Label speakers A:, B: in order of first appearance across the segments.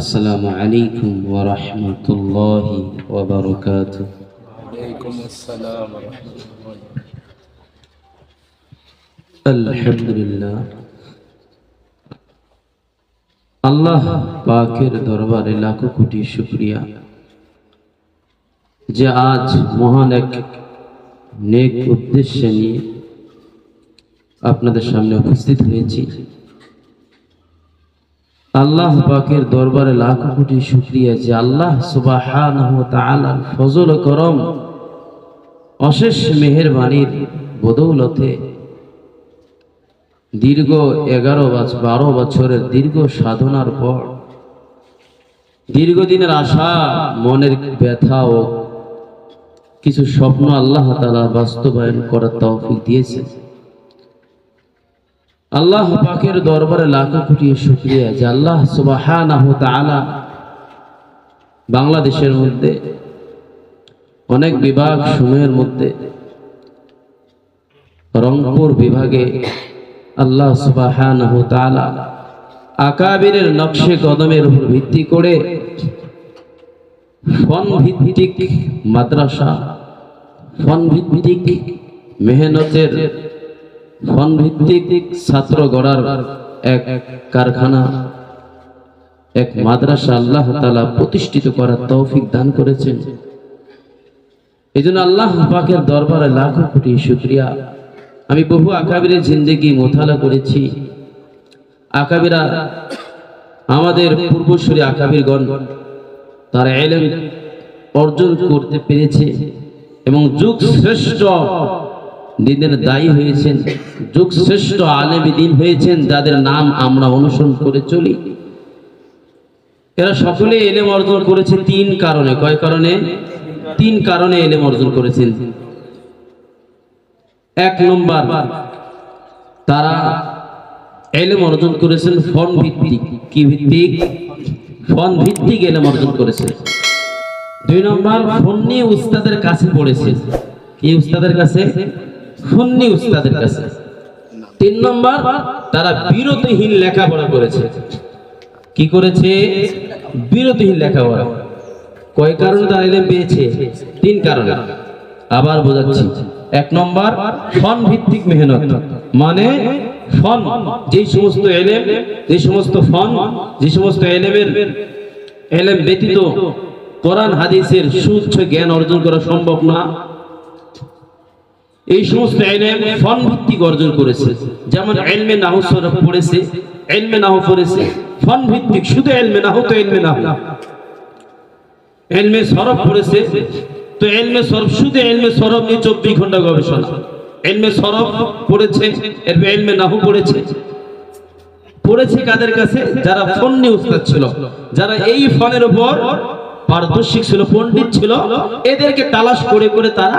A: আসসালামু আলাইকুম ওয়া রাহমাতুল্লাহি ওয়া
B: বারাকাতুহু। ওয়ালাইকুম আসসালাম ওয়া
A: রাহমাতুল্লাহ। আলহামদুলিল্লাহ। আল্লাহ পাকের দরবারে লাখো কোটি শুকরিয়া যে আজ মহান এক নেক উদ্দেশ্য নিয়ে আপনাদের সামনে উপস্থিত হয়েছি। আল্লাহ পাকের দরবারে লাখো কোটি শুক্রিয়া যে আল্লাহ সুবহানাহু ওয়া ফজল করম অশেষ মেহেরবানির বদৌলতে দীর্ঘ এগারো বছর বারো বছরের দীর্ঘ সাধনার পর দীর্ঘদিনের আশা, মনের ব্যথা ও কিছু স্বপ্ন আল্লাহ তালা বাস্তবায়ন করার তৌফিক দিয়েছে আল্লাহ পাকের দরবারে লাখো কোটি শুক্রিয়া যে আল্লাহ তাআলা বাংলাদেশের মধ্যে অনেক বিভাগ সমূহের মধ্যে রংপুর বিভাগে আল্লাহ তাআলা আকাবিরের নকশে কদমের উপর ভিত্তি করে ফন ভিত্তিক মাদ্রাসা ফন ভিত্তিক মেহনতের ফন ভিত্তিক ছাত্র গড়ার এক কারখানা। এক মাদ্রাসা আল্লাহ তাআলা প্রতিষ্ঠিত করার তৌফিক দান করেছেন। এই জন্য আল্লাহ পাকের দরবারে লাখো কোটি শুক্রিয়া। আমি বহু আকাবিরের জিন্দেগি মোথালা করেছি। আকাবিরা আমাদের পূর্বসূরি আকাবিরগণ, তারা এলেম অর্জন করতে পেরেছে এবং যুগ শ্রেষ্ঠ দিনের দায়ী হয়েছেন যুগ শ্রেষ্ঠ আলেমী দিন হয়েছেন, যাদের নাম আমরা অনুসরণ করে চলি। এরা সকলে এলেম অর্জন করেছে তিন কারণে। কয় কারণে? তিন কারণে এলেম অর্জন করেছেন। এক নম্বর, তারা এলেম অর্জন করেছেন ফন ভিত্তিক। কি ভিত্তিক? ফন ভিত্তিক এলেম অর্জন করেছে। দুই নম্বর ফন্নি উস্তাদের কাছে পড়েছে। কি উস্তাদের কাছে? ফন্নি উস্তাদের কাছে। তিন নম্বর, তারা বিরতিহীন লেখাপড়া করেছে। কি করেছে? বিরতিহীন লেখাপড়া। কয় কারণে তারা এলেম পেয়েছে? তিন কারণে। আবার বোঝাচ্ছি। এক নম্বর ফন ভিত্তিক মেহনত। মানে ফন যে সমস্ত এলেম যে সমস্ত ফন যে সমস্ত এলেমের, এলেম ব্যতীত কোরআন, হাদিসের সুচ্ছ জ্ঞান অর্জন করা সম্ভব না। এই সমস্ত এলেম ফন ভিত্তিক অর্জন করেছে। যেমন এলমে নাহু পড়েছে, এলমে নাহু পড়েছে। ফন ভিত্তিক, শুধু এলমে নাহু তো এলমে নাহু। এলমে সরফ পড়েছে, তো এলমে সরফ, শুধু এলমে সরফ নিয়ে চব্বিশ ঘণ্টা গবেষণা। এলমে সরফ পড়েছে, এরপর এলমে নাহু পড়েছে। পড়েছে কাদের কাছে? যারা ফন্নি উস্তাদ ছিল। যারা এই ফনের উপর পারদর্শিক ছিল, পণ্ডিত ছিল, এদেরকে তালাশ করে করে তারা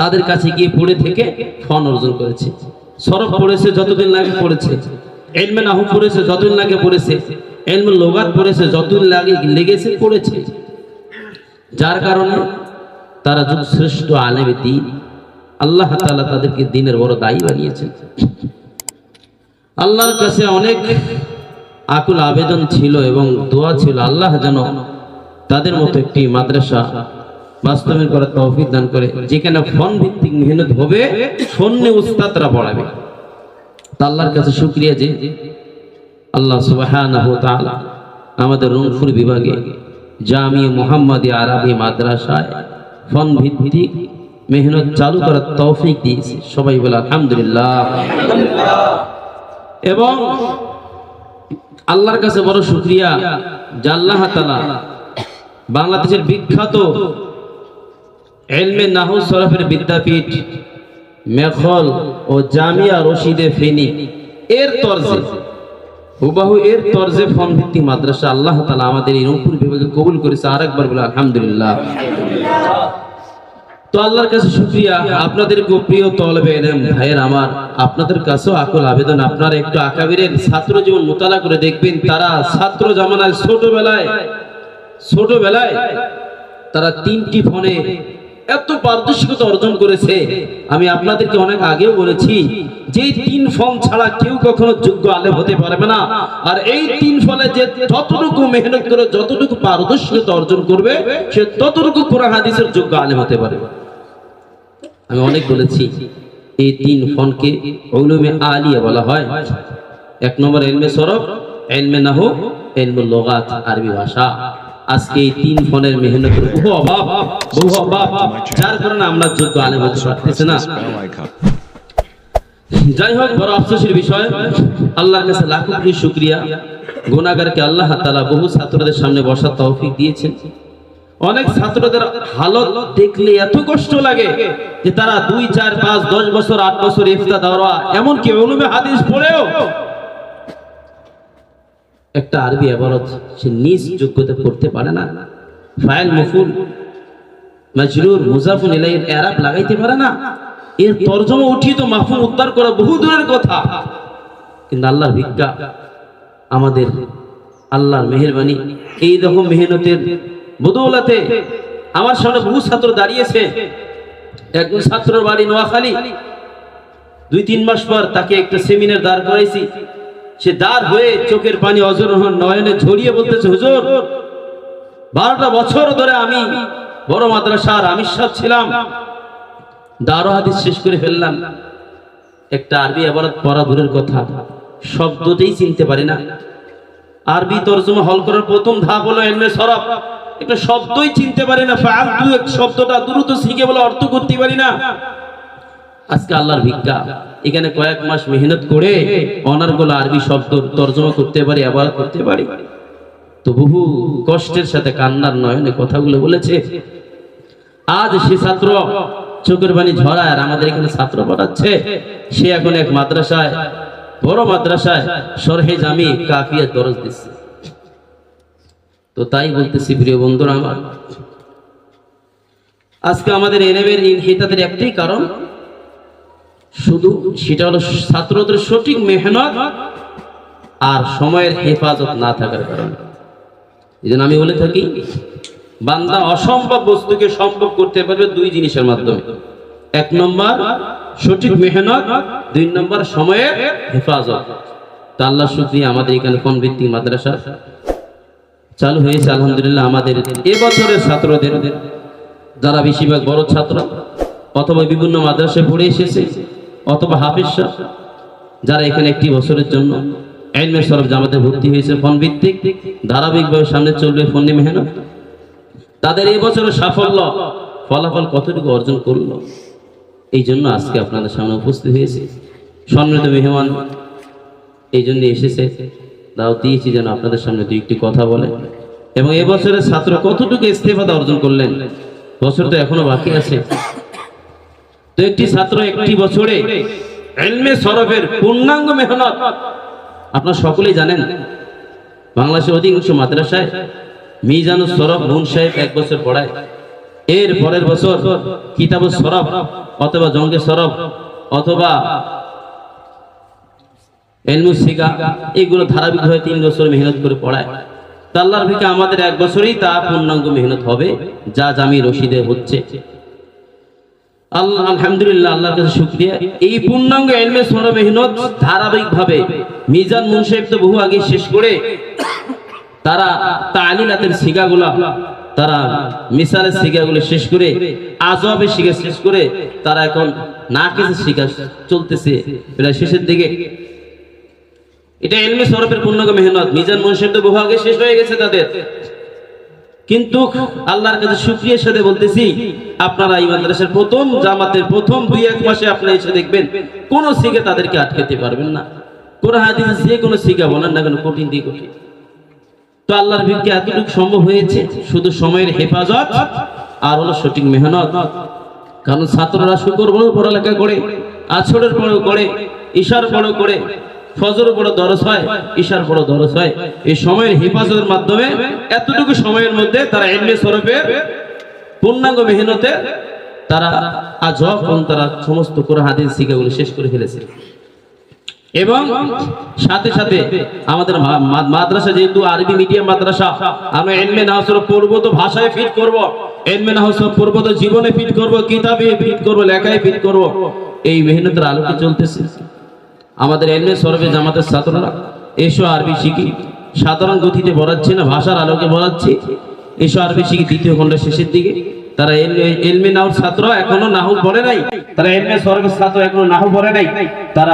A: তাদের কাছে গিয়ে পড়ে থেকে ফন অর্জন করেছে। সরফ পড়েছে, যতদিন লাগে পড়েছে। এলমে নাহু পড়েছে, যতদিন লাগে পড়েছে। এলমে লোগাত পড়েছে, যতদিন লাগে লেগেছে, পড়েছে। যার কারণে তারা যুগ শ্রেষ্ঠ আলেমে দিন। আল্লাহ তাআলা তাদেরকে দিনের বড় দায়ী বানিয়েছেন। আল্লাহর কাছে অনেক আকুল আবেদন ছিল এবং দোয়া ছিল, আল্লাহ যেন তাদের মতো একটি মাদ্রাসা বাস্তবায়ন করার তৌফিক দান করে। যেখানে ফোন ভিত্তিক মেহনত হবে ফোনে উস্তাদরা পড়াবে। তা আল্লাহর কাছে শুক্রিয়া যে আল্লাহ তাআলা আমাদের রংপুর বিভাগে জামি মুহাম্মাদি আরবি মাদ্রাসায় ফোন ভিত্তিক মেহনত চালু করার তৌফিক দিয়েছে। সবাই বলে আলহামদুলিল্লাহ। এবং আল্লাহর কাছে বড় শুক্রিয়া যে আল্লাহ তাআলা বাংলাদেশের বিখ্যাত এলমে নাহু সরফের বিদ্যাপীঠ মেখল ও জামিয়া রশিদে ফেনি। এর তরজে, হুবাহু এর তরজে ফোন ভিত্তিক মাদ্রাসা আল্লাহ তালা আমাদের এই রংপুর বিভাগে কবুল করেছে, আরেকবার বলে আলহামদুলিল্লাহ। তো আল্লাহর কাছে শুকরিয়া। আপনাদের প্রিয় তলবে এলেম ভাইয়ের আমার, আপনাদের কাছেও আকল আবেদন। আপনারা একটু আকাবিরের ছাত্র জীবন মোতালা করে দেখবেন, তারা ছাত্র জামানায় ছোটবেলায় ছোটবেলায় তারা তিনটি ফোনে এত পারদর্শিকতা অর্জন করেছে। আমি আপনাদেরকে অনেক আগেও বলেছি যে তিন ফল ছাড়া কেউ কখনো যোগ্য আলেম হতে পারবে না। আর এই তিন ফলে যে যতটুকু মেহনত করে, যতটুকু পারদর্শিকতা অর্জন করবে, সে ততটুকু কোরআন হাদিসের যোগ্য আলেম হতে পারবে। আমি অনেক বলেছি, এই তিন ফোনকে উলুমে আলিয়া বলা হয়। এক নম্বর এলমে সরব, এলমে নাহু, এলমে লোগাত, আরবি ভাষা। আজকে এই তিন ফোনের মেহনতের বহু অভাব বহু অভাব, যার কারণে আমরা যোগ্য আলেম হতে পারতেছি না। যাই হোক, বড় আফসোসের বিষয়, আল্লাহর কাছে লাখো কোটি শুক্রিয়া। গুণাগারকে আল্লাহ তাআলা বহু ছাত্রদের সামনে বসার তৌফিক দিয়েছেন। অনেক ছাত্রদের হালত দেখলে এত কষ্ট লাগে যে তারা দুই, চার, পাঁচ, দশ বছর, আট বছর ইফতা দাওয়া, এমনকি উলুমে হাদিস পড়েও একটা আরবি আবারত সে নিজ যোগ্যতা করতে পারে না। ফাইল মফুল, মাজরুর, মুজাফুন ইলাইহির এরাব লাগাইতে পারে না। এর তরজমা উঠিয়ে তো মাহফুল উদ্ধার করা বহু দূরের কথা। কিন্তু আল্লাহর ভিক্ষা আমাদের আল্লাহর মেহেরবানি। এই রকম মেহনতের বদৌলাতে আমার সামনে বহু ছাত্র দাঁড়িয়েছে। একজন ছাত্রর বাড়ি নোয়াখালী। দুই তিন মাস পর তাকে একটা সেমিনার দাঁড় করাইছি। সে দাঁড় হয়ে চোখের পানি অজর নয়নে ঝরিয়ে বলতেছে, হুজুর, বারোটা বছর ধরে আমি বড় মাদ্রাসার আমির সাহেব ছিলাম। দারো হাদিস শেষ করে ফেললাম। একটা আরবি আবার পড়া দূরের কথা। শব্দটাই চিনতে পারি না। আরবি তর্জমা হল করার প্রথম ধাপ হলো এলমে সরব একটা শব্দই চিনতে পারি না। শব্দটা দ্রুত শিখে বলে অর্থ করতে পারি না। আজকে আল্লাহর ভিক্ষা। এখানে কয়েক মাস মেহনত করে অনারগুলো আরবি শব্দ তর্জমা করতে পারি আবার করতে পারি। তো বহু কষ্টের সাথে কান্নার নয়নে কথাগুলো বলেছে। আজ সে ছাত্র চোখের পানি ঝরায় আর আমাদের এখানে ছাত্র পড়াচ্ছে সে এখন এক মাদ্রাসায়, বড় মাদ্রাসায় সরহে জামি কাফিয়া দরজ দিচ্ছে। তো তাই বলতেছি প্রিয় বন্ধুরা আমার। আজকে আমাদের এনেবের হিতাদের একটাই কারণ শুধু সেটা হলো ছাত্রদের সঠিক মেহনত আর সময়ের হেফাজত না থাকার কারণে। এই জন্য আমি বলে থাকি, বান্দা অসম্ভব বস্তুকে সম্ভব করতে পারবে দুই জিনিসের মাধ্যমে। এক নম্বর, সঠিক মেহনত, দুই নম্বর, সময়ের হেফাজত। তা আল্লাহ শুক্রিয়া, আমাদের এখানে কোন ভিত্তিক মাদ্রাসা চালু হয়েছে, আলহামদুলিল্লাহ, আমাদের এবছরের ছাত্রদের, যারা বেশিরভাগ বড় ছাত্র অথবা বিভিন্ন মাদ্রাসায় পড়ে এসেছে অথবা হাফিজ যারা এখানে একটি বছরের জন্য এলমে সরফ জামাতে ভর্তি হয়েছে ফোন ভিত্তিক, ধারাবাহিকভাবে সামনে চলবে ফন্দি মেহনত। তাদের এবছরের সাফল্য, ফলাফল কতটুকু অর্জন করল? এই জন্য আজকে আপনাদের সামনে উপস্থিত হয়েছে। সম্মানিত মেহমান, এই জন্য এসেছে। দাও দিয়েছি যেন আপনাদের সামনে দুই একটি কথা বলে। এবং এবছরের ছাত্র কতটুকু ইস্তেফাদা অর্জন করলেন? বছর তো এখনও বাকি আছে। তো একটি ছাত্র একটি বছরে এলমে সরফের পূর্ণাঙ্গ মেহনত। আপনারা সকলেই জানেন, বাংলাদেশের অধিকাংশ মাদ্রাসায় মিজানু সরফ মুন সাহেব এক বছর পড়ায়। এর পরের বছর কিতাব সরফ অথবা জঙ্গে সরফ অথবা এলমু সিগা এগুলো ধারাবাহিকভাবে তিন বছর মেহনত করে পড়ায়। তা আল্লাহর ভিকে আমাদের এক বছরেই তা পূর্ণাঙ্গ মেহনত হবে, যা জামি রশিদে হচ্ছে। আল্লাহ, আলহামদুলিল্লাহ, আল্লাহর কাছে শুকরিয়া। এই পূর্ণাঙ্গ এলমে সোনা মেহনত ধারাবাহিকভাবে মিজান মুনসাহেব তো বহু আগে শেষ করে তারা তালিলাতের শিগাগুলা তারা মিসালের শিগাগুলো শেষ করে আজবের শিখা শেষ করে তারা এখন না কিছু শিখা চলতেছে। প্রায় শেষের দিকে। এটা এলমে সরফের পূর্ণাঙ্গ মেহনত। মিজান মুনসাহেব তো বহু আগে শেষ হয়ে গেছে তাদের। কিন্তু আল্লাহর কাছে শুক্রিয়ার সাথে বলতেছি আপনারা এই মাদ্রাসার প্রথম জামাতের প্রথম দুই এক মাসে আপনারা এসে দেখবেন, কোন শিখে তাদেরকে আটকাতে পারবেন না। কোন হাদিসে যে কোনো শিখা বলেন না কেন, কঠিন দিয়ে কঠিন। তো আল্লাহর ভিড়কে এতটুকু সম্ভব হয়েছে, শুধু সময়ের হেফাজত আর হলো সঠিক মেহনত। কারণ ছাত্ররা শুকর বড় পড়ালেখা করে, আছরের বড় করে, ঈশার বড় করে, ফজর বড় দরস হয়, ঈশার বড় দরস হয়। এই সময়ের হেফাজতের মাধ্যমে এতটুকু সময়ের মধ্যে তারা এমনি স্বরূপের পূর্ণাঙ্গ মেহনতে তারা আজ তারা সমস্ত কোরআন, হাদিস শিখাগুলো শেষ করে ফেলেছে। এবং সাথে সাথে আমাদের মাদ্রাসা যেহেতু আরবি মিডিয়াম মাদ্রাসা, আমরা এলমে নাহসর পড়ব তো ভাষায় ফিট করব। এলমে নাহসর পড়ব তো জীবনে ফিট করব, কিতাবে ফিট করব, লেখায় ফিট করব। এই মেহনতের আলোকে চলতেছে। আমাদের এলমে সরবে জামাতের ছাত্ররা, এসো আরবি শিখি। সাধারণ গতিতে পড়াচ্ছি না, ভাষার আলোকে পড়াচ্ছি এসো আরবি শিখি দ্বিতীয় খণ্ডের শেষের দিকে? তারা এলমে- নাহুর ছাত্র, এখনও নাহু পড়ে নাই। তারা এলমে সরবের ছাত্র, এখনও নাহু পড়ে নাই। তারা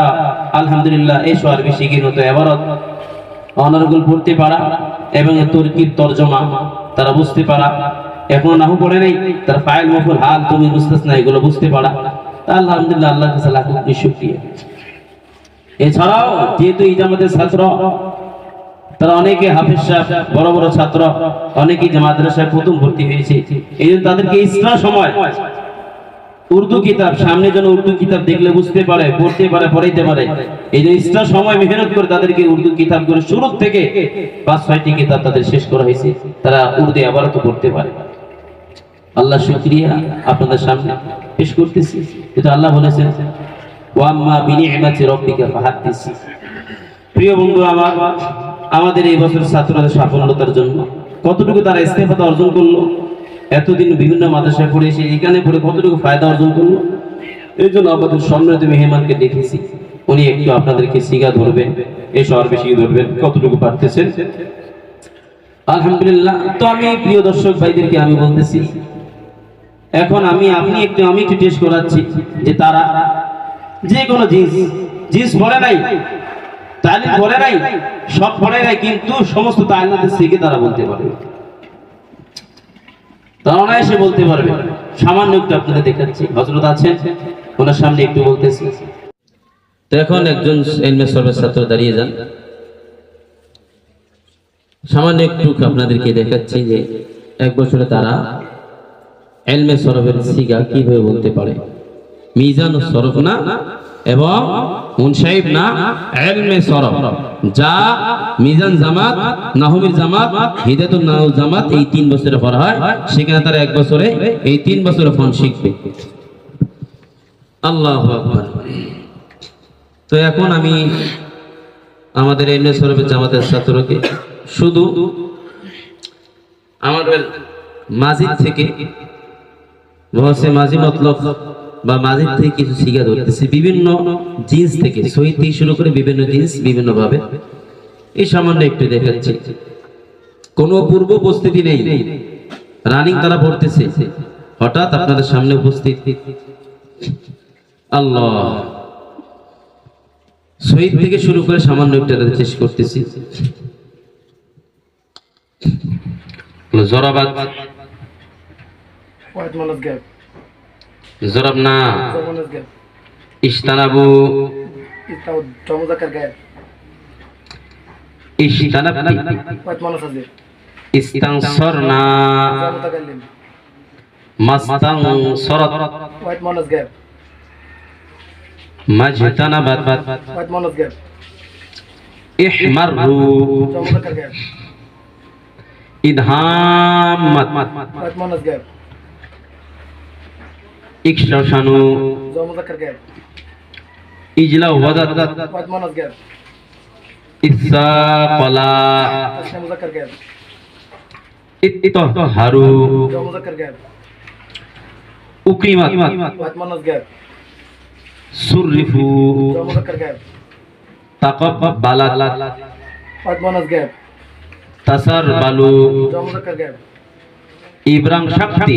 A: আলহামদুলিল্লাহ এসো আরবি শিখি মতো এবারত। অনারগুল পড়তে পারা এবং তুর্কির তর্জমা, তারা বুঝতে পারা। এখনও নাহু পড়ে নাই। তারা ফাইল মফুল হাল তুমি বুঝতেছ না, এগুলো বুঝতে পারা। আলহামদুলিল্লাহ আল্লাহ কাছে এছাড়াও, যেহেতু ইজামতের ছাত্র তারা অনেকে হাফিজ সাহেব, বড় বড় ছাত্র, অনেকেই মাদ্রাসায় প্রথম ভর্তি হয়েছে। এই জন্য তাদেরকে ইসরা সময়। উর্দু কিতাব, সামনে যেন উর্দু কিতাব দেখলে বুঝতে পারে, পড়তে পারে, পড়াইতে পারে। এই যে ইসরা সময় মেহনত করে তাদেরকে উর্দু কিতাব করে শুরু থেকে পাঁচ, ছয়টি কিতাব তাদের শেষ করা হয়েছে। তারা উর্দু আবারও তো পড়তে পারে। আল্লাহ শুক্রিয়া আপনাদের সামনে পেশ করতেছি। কিন্তু আল্লাহ বলেছেন, ওয়াম্মা বিনি বিনি'মাতি রাব্বিকা ফাহাদ্দিস। প্রিয় বন্ধু আমার আমাদের এই বছর ছাত্রদের সাফল্যতার জন্য কতটুকু তারা ইস্তেফাতা অর্জন করল? এতদিন বিভিন্ন মাদ্রাসায় পড়ে এসে এখানে পড়ে কতটুকু ফায়দা অর্জন করল? এই জন্য আমাদের সম্মানিত মেহমানকে দেখেছি। উনি একটু আপনাদেরকে শিখা ধরবেন এই শহর বেশি ধরবেন, কতটুকু পারতেছেন? আলহামদুলিল্লাহ। তো আমি, প্রিয় দর্শক ভাইদেরকে আমি বলতেছি, এখন আমি, আপনি একটু, আমি একটু টেস্ট করাচ্ছি যে তারা যে কোনো জিন্স জিন্স পরে নাই তালিম পরে নাই, সব পরে নাই, কিন্তু সমস্ত তালিমাদের শিখে তারা বলতে পারবে তারা অনায়াসে বলতে পারবে। সামান্য একটু আপনাদের দেখাচ্ছি। হজরত আছেন? ওনার সামনে একটু বলতেছি। একজন ছাত্র দাঁড়িয়ে যান। সামান্য একটু আপনাদেরকে দেখাচ্ছি যে এক বছরে তারা এলমে সরফের সিগা কীভাবে বলতে পারে। মিজান ও সরফ না? এবং মুনসাইব না এলমে সরফ যা মিজান জামাত, নাহমির জামাত হিদায়তুল নাহ জামাত এই তিন বছরে পড়া হয়। সেখানে তারা এক বছরে এই তিন বছরে ফোন শিখবে। আল্লাহ তো এখন আমি আমাদের এমনি সরফের জামাতের ছাত্রকে শুধু আমাদের মাজিদ থেকে মাঝি মতলব বা মাঝির থেকে কিছু শিখা ধরতেছি, বিভিন্ন জিন্স থেকে শহীদ থেকে শুরু করে বিভিন্ন জিন্স বিভিন্ন ভাবে এই সামান্য একটু দেখাচ্ছি। কোনো পূর্ব উপস্থিতি নেই। রানিং তারা পড়তেছে। হঠাৎ আপনাদের সামনে উপস্থিত। আল্লাহ। শহীদ থেকে শুরু করে সামান্য একটু চেষ্টা করতেছি। জরাবাদ. জরাব না
B: gap.
A: ইস্তানাবু
B: It's now Jamuzakar gap.
A: ইস্তানাবতি
B: White Jamuzakar gap.
A: ইজলা ওয়াদাত
B: Jamuzakar gap.
A: ইত্তহারু. উকিমাত. সুররিফু. তাকাব্বালাত. তাসারবালু
B: Jamuzakar gap.
A: ইব্রাং Shakti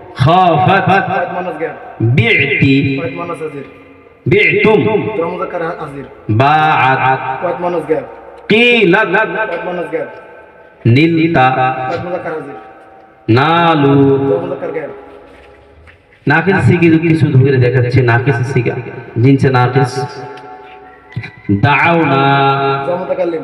B: Man's gap.
A: নিলতা
B: White muzakar azir.
A: নালু. নাকিস সিগি কিছু ধরে দেখাচ্ছে নাকিস সিগা জিনছে নাকিস দাউনা
B: জ মুতাকাল্লিম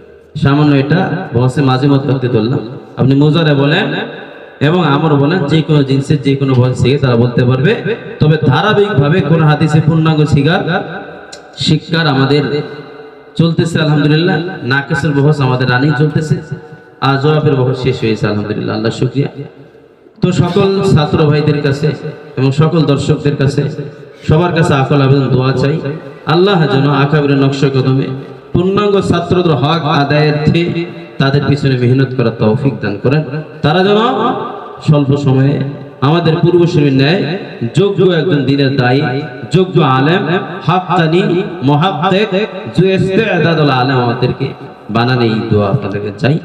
A: সামান্য এটা বসে মাঝে মধ্যে ধরলাম আপনি মোজারে বলেন এবং আমার বলেন, যে কোনো জিনিসের যে কোনো বয়স শিখে তারা বলতে পারবে। তবে ধারাবাহিকভাবে কোন হাদিসে পূর্ণাঙ্গ শিকার শিক্ষার আমাদের চলতেছে, আলহামদুলিল্লাহ। নাকেশের বহস আমাদের রানিং চলতেছে। আর জবাবের বহস শেষ হয়েছে, আলহামদুলিল্লাহ আল্লাহ শুক্রিয়া। তো সকল ছাত্র ভাইদের কাছে এবং সকল দর্শকদের কাছে সবার কাছে আকল আবেদন, দোয়া চাই। আল্লাহ যেন আকাবির নকশা কদমে পূর্ণাঙ্গ ছাত্রদের হক আদায়ার্থে তাদের পিছনে মেহনত করার তৌফিক দান করেন। তারা যেন স্বল্প সময়ে আমাদের পূর্বসূরীর ন্যায় যোগ্য একজন দিনের দায়ী, যোগ্য আলেম হাফতানি মহাব্দেক আলেম আমাদেরকে বানানে, এই দোয়া আপনাদেরকে চাই।